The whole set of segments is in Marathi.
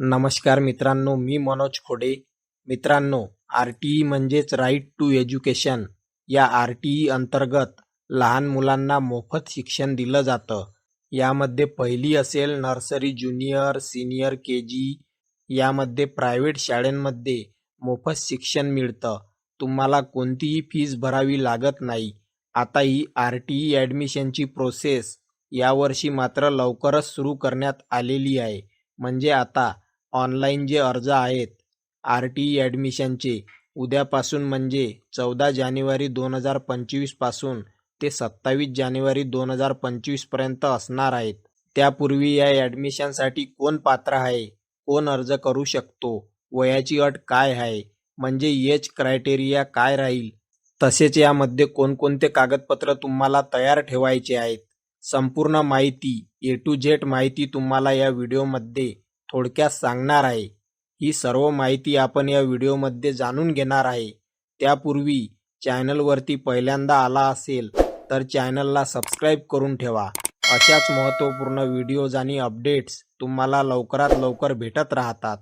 नमस्कार मित्रांनो मी मनोज खोडे. मित्रांनो आर टी ई म्हणजेच राईट टू एज्युकेशन या आर टी ई अंतर्गत लहान मुलांना मोफत शिक्षण दिलं जातं. यामध्ये पहिली असेल nursery junior senior K G. यामध्ये प्रायव्हेट शाळांमध्ये मोफत शिक्षण मिळतं. तुम्हाला कोणतीही फीज भरावी लागत नाही. आता ही आर टी ई ॲडमिशनची प्रोसेस यावर्षी मात्र लवकरच सुरू करण्यात आलेली आहे. म्हणजे आता ऑनलाईन जे अर्ज आहेत आर टी ई ॲडमिशनचे उद्यापासून म्हणजे चौदा जानेवारी दोन हजार पंचवीसपासून ते सत्तावीस जानेवारी दोन हजार पंचवीसपर्यंत असणार आहेत. त्यापूर्वी या ॲडमिशनसाठी कोण पात्र आहे कोण अर्ज करू शकतो वयाची अट काय आहे म्हणजे एज क्रायटेरिया काय राहील तसेच यामध्ये कोणकोणते कागदपत्र तुम्हाला तयार ठेवायचे आहेत संपूर्ण माहिती ए टू झेड माहिती तुम्हाला या व्हिडिओमध्ये थोडक्यात सांगणार आहे. ही सर्व माहिती आपण या व्हिडिओमध्ये जाणून घेणार आहे. त्यापूर्वी चॅनलवरती पहिल्यांदा आला असेल तर चॅनलला सबस्क्राईब करून ठेवा. अशाच महत्त्वपूर्ण व्हिडिओज आणि अपडेट्स तुम्हाला लवकरात लवकर भेटत राहतात.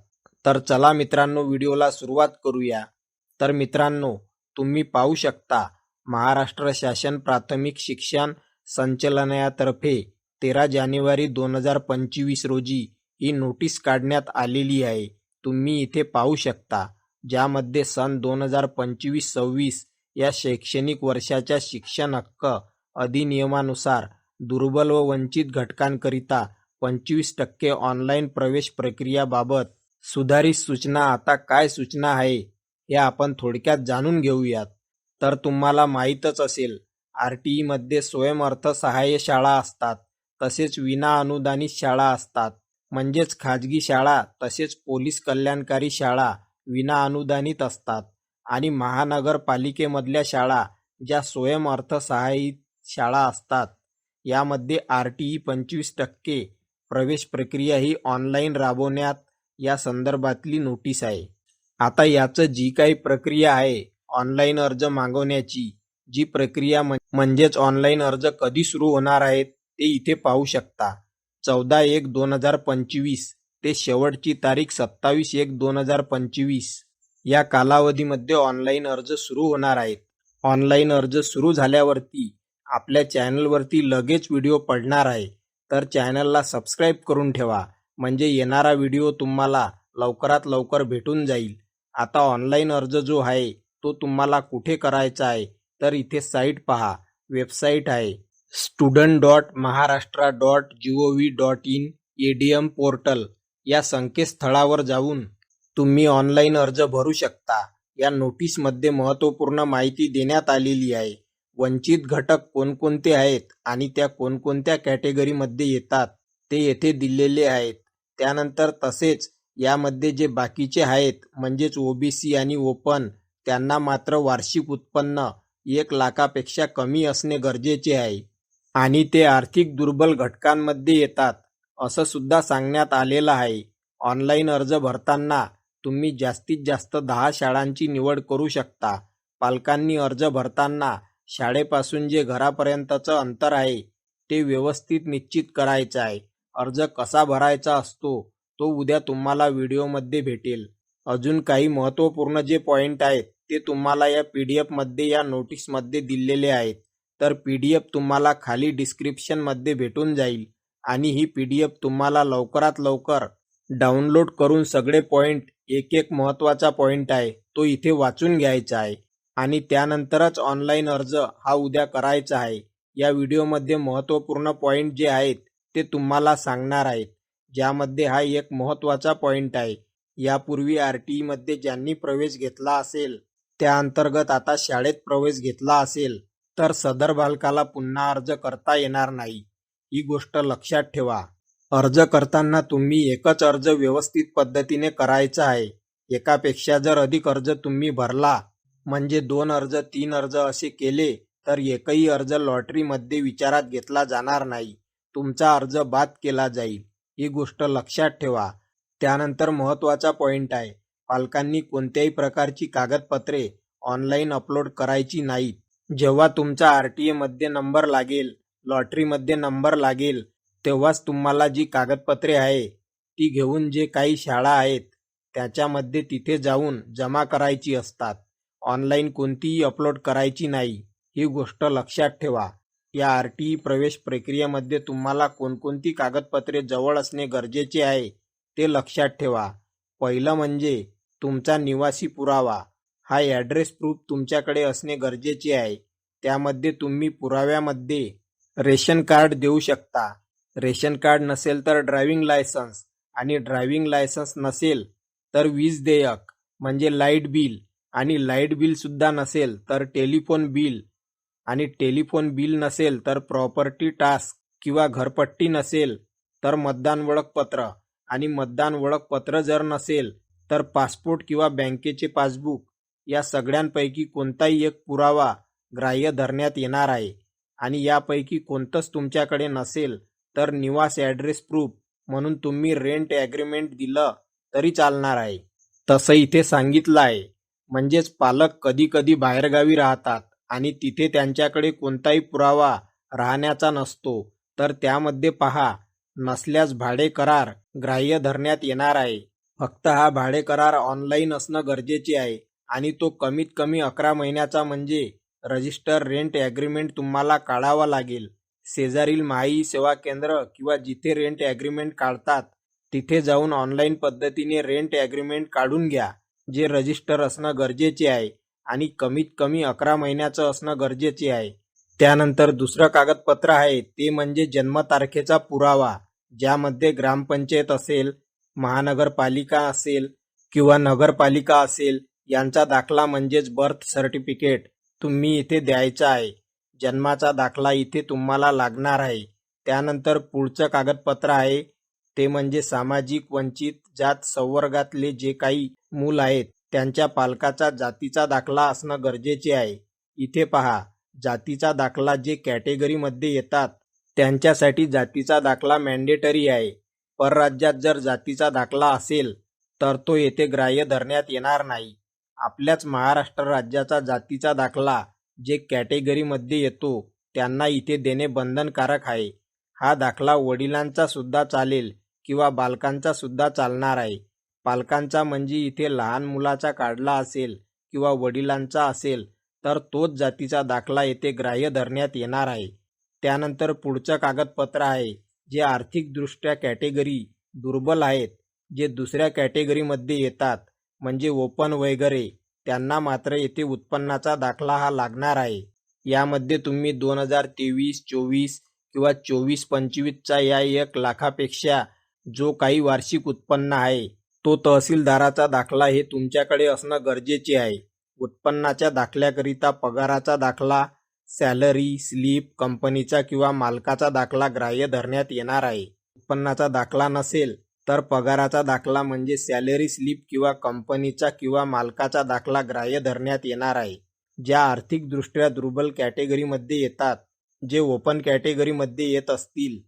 तर चला मित्रांनो व्हिडिओला सुरुवात करूया. तर मित्रांनो तुम्ही पाहू शकता महाराष्ट्र शासन प्राथमिक शिक्षण संचलनातर्फे तेरा जानेवारी दोन हजार पंचवीस रोजी ही नोटीस काढण्यात आलेली आहे. तुम्ही इथे पाहू शकता ज्यामध्ये सन दोन हजार पंचवीस सव्वीस या शैक्षणिक वर्षाच्या शिक्षण हक्क अधिनियमानुसार दुर्बल व वंचित घटकांकरिता पंचवीस टक्के ऑनलाईन प्रवेश प्रक्रियाबाबत सुधारित सूचना आता काय सूचना आहे हे आपण थोडक्यात जाणून घेऊयात. तर तुम्हाला माहीतच असेल आर टी ईमध्ये स्वयंअर्थसहाय्य शाळा असतात तसेच विना अनुदानित शाळा असतात. म्हणजेच खाजगी शाळा तसेच पोलीस कल्याणकारी शाळा विना अनुदानित असतात. आणि महानगरपालिकेमधल्या शाळा ज्या स्वयंअर्थसहाय्यित शाळा असतात यामध्ये आर टी ई पंचवीस टक्के प्रवेश प्रक्रिया ही ऑनलाईन राबवण्यात या संदर्भातली नोटीस आहे. आता याचं जी काही प्रक्रिया आहे ऑनलाईन अर्ज मागवण्याची जी प्रक्रिया म्हणजेच ऑनलाईन अर्ज कधी सुरू होणार आहेत ते इथे पाहू शकता. चौदा एक दोन हजार पंचवीस ते शेवटची तारीख सत्तावीस एक दोन हजार पंचवीस. या कालावधीमध्ये ऑनलाईन अर्ज सुरू होणार आहेत. ऑनलाईन अर्ज सुरू झाल्यावरती आपल्या चॅनलवरती लगेच व्हिडिओ पडणार आहे. तर चॅनलला सबस्क्राईब करून ठेवा. म्हणजे येणारा व्हिडिओ तुम्हाला लवकरात लवकर भेटून जाईल. आता ऑनलाईन अर्ज जो आहे तो तुम्हाला कुठे करायचा आहे तर इथे साईट पहा. वेबसाईट आहे. Student dot Maharashtra dot G O V dot in A D M portal या संकेतस्थळावर जाऊन तुम्ही ऑनलाईन अर्ज भरू शकता. या नोटीसमध्ये महत्त्वपूर्ण माहिती देण्यात आलेली आहे. वंचित घटक कोणकोणते आहेत आणि त्या कोणकोणत्या कॅटेगरीमध्ये येतात ते येथे दिलेले आहेत. त्यानंतर तसेच यामध्ये जे बाकीचे आहेत म्हणजेच ओबीसी आणि ओपन त्यांना मात्र वार्षिक उत्पन्न एक लाखापेक्षा कमी असणे गरजेचे आहे. आणि ते आर्थिक दुर्बल घटकांमध्ये येतात असं सुद्धा सांगण्यात आलेलं आहे. ऑनलाईन अर्ज भरताना तुम्ही जास्तीत जास्त दहा शाळांची निवड करू शकता. पालकांनी अर्ज भरताना शाळेपासून जे घरापर्यंतचं अंतर आहे ते व्यवस्थित निश्चित करायचं आहे. अर्ज कसा भरायचा असतो तो उद्या तुम्हाला व्हिडिओमध्ये भेटेल. अजून काही महत्त्वपूर्ण जे पॉईंट आहेत ते तुम्हाला या पी डी एफमध्ये या नोटीसमध्ये दिलेले आहेत. तर पी डी एफ तुम्हाला खाली डिस्क्रिप्शनमध्ये भेटून जाईल. आणि ही पी डी एफ तुम्हाला लवकरात लवकर डाउनलोड करून सगळे पॉईंट एक एक महत्त्वाचा पॉईंट आहे तो इथे वाचून घ्यायचा आहे. आणि त्यानंतरच ऑनलाईन अर्ज हा उद्या करायचा आहे. या व्हिडिओमध्ये महत्त्वपूर्ण पॉईंट जे आहेत ते तुम्हाला सांगणार आहेत. ज्यामध्ये हा एक महत्त्वाचा पॉईंट आहे. यापूर्वी आर टी ईमध्ये ज्यांनी प्रवेश घेतला असेल त्या अंतर्गत आता शाळेत प्रवेश घेतला असेल तर सदर बालकाला पुन्हा अर्ज करता येणार नाही. ही गोष्ट लक्षात ठेवा. अर्ज करताना तुम्ही एकच अर्ज व्यवस्थित पद्धतीने करायचा आहे. एकापेक्षा जर अधिक अर्ज तुम्ही भरला म्हणजे दोन अर्ज तीन अर्ज असे केले तर एकही अर्ज लॉटरीमध्ये विचारात घेतला जाणार नाही. तुमचा अर्ज बाद केला जाईल. ही गोष्ट लक्षात ठेवा. त्यानंतर महत्त्वाचा पॉईंट आहे. पालकांनी कोणत्याही प्रकारची कागदपत्रे ऑनलाईन अपलोड करायची नाहीत. जेव्हा तुमचा आर टी मध्ये नंबर लागेल लॉटरीमध्ये नंबर लागेल तेव्हाच तुम्हाला जी कागदपत्रे आहे ती घेऊन जे काही शाळा आहेत त्याच्यामध्ये तिथे जाऊन जमा करायची असतात. ऑनलाईन कोणतीही अपलोड करायची नाही. ही गोष्ट लक्षात ठेवा. या आर टी ई प्रवेश प्रक्रियेमध्ये तुम्हाला कोणकोणती कागदपत्रे जवळ असणे गरजेचे आहे ते लक्षात ठेवा. पहिलं म्हणजे तुमचा निवासी पुरावा. हा ॲड्रेस प्रूफ तुमच्याकडे असणे गरजेचे आहे. त्यामध्ये तुम्ही पुराव्यामध्ये रेशन कार्ड देऊ शकता. रेशन कार्ड नसेल तर ड्रायव्हिंग लायसन्स आणि ड्रायव्हिंग लायसन्स नसेल तर वीज देयक म्हणजे लाइट बिल आणि लाइट बिलसुद्धा नसेल तर टेलिफोन बिल आणि टेलिफोन बिल नसेल तर प्रॉपर्टी टास्क किंवा घरपट्टी नसेल तर मतदान ओळखपत्र आणि मतदान ओळखपत्र जर नसेल तर पासपोर्ट किंवा बँकेचे पासबुक या सगळ्यांपैकी कोणताही एक पुरावा ग्राह्य धरण्यात येणार आहे. आणि यापैकी कोणतंच तुमच्याकडे नसेल तर निवास ॲड्रेस प्रूफ म्हणून तुम्ही रेंट ॲग्रीमेंट दिलं तरी चालणार आहे. तसं इथे सांगितलं आहे. म्हणजेच पालक कधी कधी बाहेरगावी राहतात आणि तिथे त्यांच्याकडे कोणताही पुरावा राहण्याचा नसतो. तर त्यामध्ये पहा नसल्यास भाडे करार ग्राह्य धरण्यात येणार आहे. फक्त हा भाडे करार ऑनलाईन असणं गरजेचे आहे. आणि तो कमीत कमी अकरा महिन्याचा म्हणजे रजिस्टर रेंट ॲग्रीमेंट तुम्हाला काढावा लागेल. शेजारील माई सेवा केंद्र किंवा जिथे रेंट ॲग्रीमेंट काढतात तिथे जाऊन ऑनलाईन पद्धतीने रेंट ॲग्रीमेंट काढून घ्या जे रजिस्टर असणं गरजेचे आहे आणि कमीत कमी अकरा महिन्याचं असणं गरजेचे आहे. त्यानंतर दुसरं कागदपत्र आहे ते म्हणजे जन्मतारखेचा पुरावा ज्यामध्ये ग्रामपंचायत असेल महानगरपालिका असेल किंवा नगरपालिका असेल यांचा दाखला म्हणजेच बर्थ सर्टिफिकेट तुम्ही इथे द्यायचा आहे. जन्माचा दाखला इथे तुम्हाला लागणार आहे. त्यानंतर पुढचं कागदपत्र आहे. ते म्हणजे सामाजिक वंचित जात संवर्गातले जे काही मूल आहेत त्यांच्या पालकाचा जातीचा दाखला असणं गरजेचे आहे. इथे पहा जातीचा दाखला जे कॅटेगरीमध्ये येतात त्यांच्यासाठी जातीचा दाखला मॅन्डेटरी आहे. परराज्यात जर जातीचा दाखला असेल तर तो येथे ग्राह्य धरण्यात येणार नाही. आपल्याच महाराष्ट्र राज्याचा जातीचा दाखला जे कॅटेगरीमध्ये येतो त्यांना इथे देणे बंधनकारक आहे. हा दाखला वडिलांचा सुद्धा चालेल किंवा बालकांचा सुद्धा चालणार आहे. पालकांचा म्हणजे इथे लहान मुलाचा काढला असेल किंवा वडिलांचा असेल तर तोच जातीचा दाखला येथे ग्राह्य धरण्यात येणार आहे. त्यानंतर पुढचं कागदपत्र आहे जे आर्थिकदृष्ट्या कॅटेगरी दुर्बल आहेत जे दुसऱ्या कॅटेगरीमध्ये येतात. म्हणजे ओपन वगैरे त्यांना मात्र येथे उत्पन्नाचा दाखला हा लागणार आहे. यामध्ये तुम्ही दोन हजार तेवीस चोवीस किंवा चोवीस पंचवीसचा या एक लाखापेक्षा जो काही वार्षिक उत्पन्न आहे तो तहसीलदाराचा दाखला हे तुमच्याकडे असणं गरजेचे आहे. उत्पन्नाच्या दाखल्याकरिता पगाराचा दाखला सॅलरी स्लिप कंपनीचा किंवा मालकाचा दाखला ग्राह्य धरण्यात येणार आहे. उत्पन्नाचा दाखला नसेल तर पगाराचा दाखला म्हणजे सॅलरी स्लिप किंवा कंपनीचा किंवा मालकाचा दाखला ग्राह्य धरण्यात येणार आहे. ज्या आर्थिकदृष्ट्या दुर्बल कॅटेगरीमध्ये येतात जे ओपन कॅटेगरीमध्ये येत असतील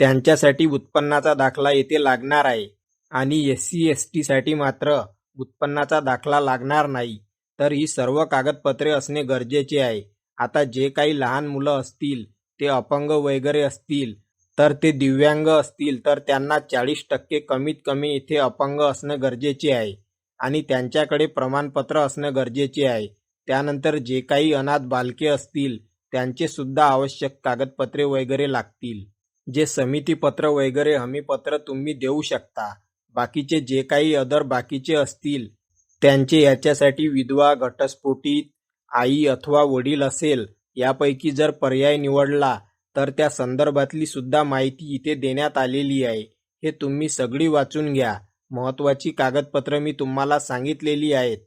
त्यांच्यासाठी उत्पन्नाचा दाखला येथे लागणार आहे. आणि एस सी एस टीसाठी मात्र उत्पन्नाचा दाखला लागणार नाही. तर ही सर्व कागदपत्रे असणे गरजेचे आहे. आता जे काही लहान मुलं असतील ते अपंग वगैरे असतील तर ते दिव्यांग असतील तर त्यांना चाळीस टक्के कमीत कमी इथे अपंग असणं गरजेचे आहे आणि त्यांच्याकडे प्रमाणपत्र असणं गरजेचे आहे. त्यानंतर जे काही अनाथ बालके असतील त्यांचे सुद्धा आवश्यक कागदपत्रे वगैरे लागतील. जे समितीपत्र वगैरे हमीपत्र तुम्ही देऊ शकता. बाकीचे जे काही अदर बाकीचे असतील त्यांचे याच्यासाठी विधवा घटस्फोटीत आई अथवा वडील असेल यापैकी जर पर्याय निवडला तर त्या संदर्भातली सुद्धा माहिती इथे देण्यात आलेली आहे. हे तुम्ही सगळी वाचून घ्या. महत्त्वाची कागदपत्र मी तुम्हाला सांगितलेली आहेत.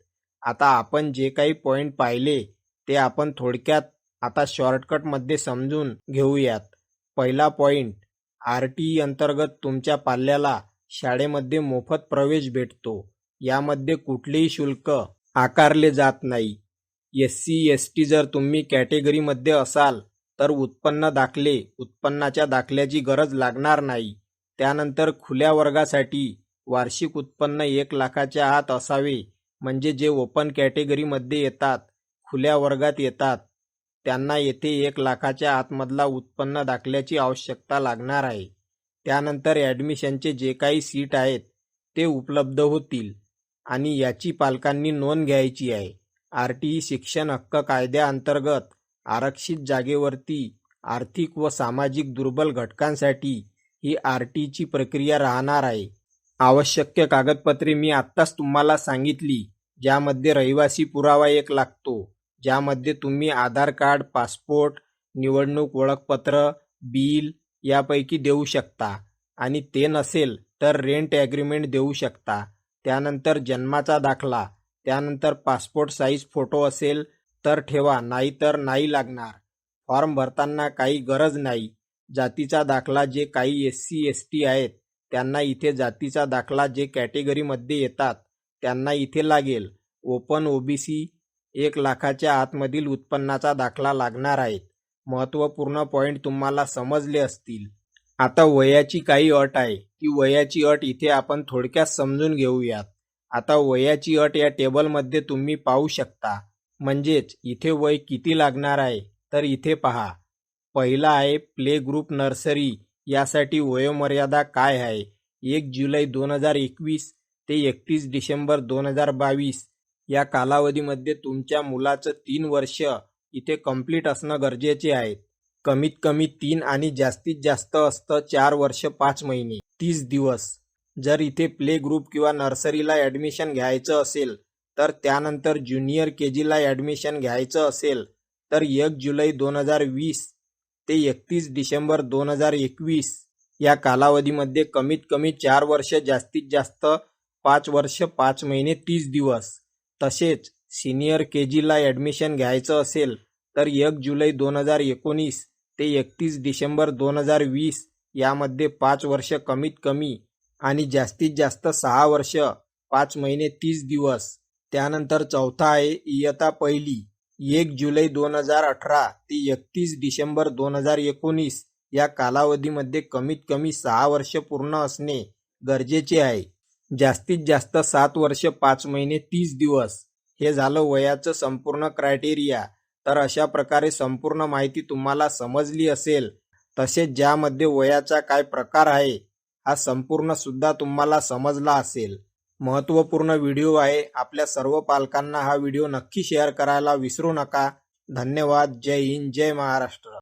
आता आपण जे काही पॉईंट पाहिले ते आपण थोडक्यात आता शॉर्टकटमध्ये समजून घेऊयात. पहिला पॉईंट आर टी ई अंतर्गत तुमच्या पाल्याला शाळेमध्ये मोफत प्रवेश भेटतो. यामध्ये कुठलेही शुल्क आकारले जात नाही. एस सी एस टी जर तुम्ही कॅटेगरीमध्ये असाल तर उत्पन्न दाखले. उत्पन्नाच्या दाखल्याची गरज लागणार नाही. त्यानंतर खुल्या वर्गासाठी वार्षिक उत्पन्न एक लाखाच्या आत असावे म्हणजे जे ओपन कॅटेगरीमध्ये येतात खुल्या वर्गात येतात. त्यांना येथे एक लाखाच्या आतमधला उत्पन्न दाखल्याची आवश्यकता लागणार आहे. त्यानंतर ॲडमिशनचे जे काही सीट आहेत ते उपलब्ध होतील आणि याची पालकांनी नोंद घ्यायची आहे. आर टी ई शिक्षण हक्क कायद्याअंतर्गत आरक्षित जागेवरती आर्थिक व सामाजिक दुर्बल घटकांसाठी ही आर टीची प्रक्रिया राहणार आहे. आवश्यक कागदपत्रे मी आत्ताच तुम्हाला सांगितली ज्यामध्ये रहिवासी पुरावा एक लागतो ज्यामध्ये तुम्ही आधार कार्ड पासपोर्ट निवडणूक ओळखपत्र बिल यापैकी देऊ शकता. आणि ते नसेल तर रेंट ॲग्रीमेंट देऊ शकता. त्यानंतर जन्माचा दाखला त्यानंतर पासपोर्ट साईज फोटो असेल तर ठेवा नाहीतर नाही लागणार. फॉर्म भरताना काही गरज नाही. जातीचा दाखला जे काही एस सी एस टी आहेत त्यांना इथे जातीचा दाखला जे कॅटेगरीमध्ये येतात त्यांना इथे लागेल. ओपन ओबीसी एक लाखाच्या आतमधील उत्पन्नाचा दाखला लागणार आहे महत्त्वपूर्ण पॉईंट तुम्हाला समजले असतील. आता वयाची काही अट आहे ती वयाची अट इथे आपण थोडक्यात समजून घेऊयात. आता वयाची अट या टेबलमध्ये तुम्ही पाहू शकता. म्हणजेच इथे वय किती लागणार आहे तर इथे पहा. पहिला आहे प्ले ग्रुप नर्सरी यासाठी वयोमर्यादा काय आहे? एक जुलै दोन हजार एकवीस ते एकतीस डिसेंबर दोन हजार बावीस. या कालावधीमध्ये तुमच्या मुलाचं तीन वर्ष इथे कंप्लीट असणं गरजेचे आहे. कमीत कमी तीन आणि जास्तीत जास्त असतं चार वर्ष पाच महिने तीस दिवस. जर इथे प्ले ग्रुप किंवा नर्सरीला ॲडमिशन घ्यायचं असेल तर त्यानंतर ज्युनियर के जीला ॲडमिशन घ्यायचं असेल तर एक जुलै दोन हजार वीस ते एकतीस डिसेंबर दोन हजार एकवीस या कालावधीमध्ये कमीत कमी चार वर्ष जास्तीत जास्त पाच वर्ष पाच महिने तीस दिवस. तसेच सिनियर के जीला ॲडमिशन घ्यायचं असेल तर एक जुलै दोन हजार एकोणीस ते एकतीस डिसेंबर दोन हजार वीस यामध्ये पाच वर्ष कमीत कमी आणि जास्तीत जास्त सहा वर्ष पाच महिने तीस दिवस. त्यानंतर चौथा आहे इयता पहिली एक जुलै दोन हजार अठरा ते एकतीस डिसेंबर दोन हजार एकोणीस. या कालावधीमध्ये कमीत कमी सहा वर्ष पूर्ण असणे गरजेचे आहे. जास्तीत जास्त सात वर्ष पाच महिने तीस दिवस हे झालं वयाचं संपूर्ण क्रायटेरिया तर अशा प्रकारे संपूर्ण माहिती तुम्हाला समजली असेल तसेच ज्यामध्ये वयाचा काय प्रकार आहे हा संपूर्ण सुद्धा तुम्हाला समजला असेल. महत्त्वपूर्ण व्हिडिओ आहे. आपल्या सर्व पालकांना हा व्हिडिओ नक्की शेअर करायला विसरू नका. धन्यवाद. जय हिंद. जय महाराष्ट्र.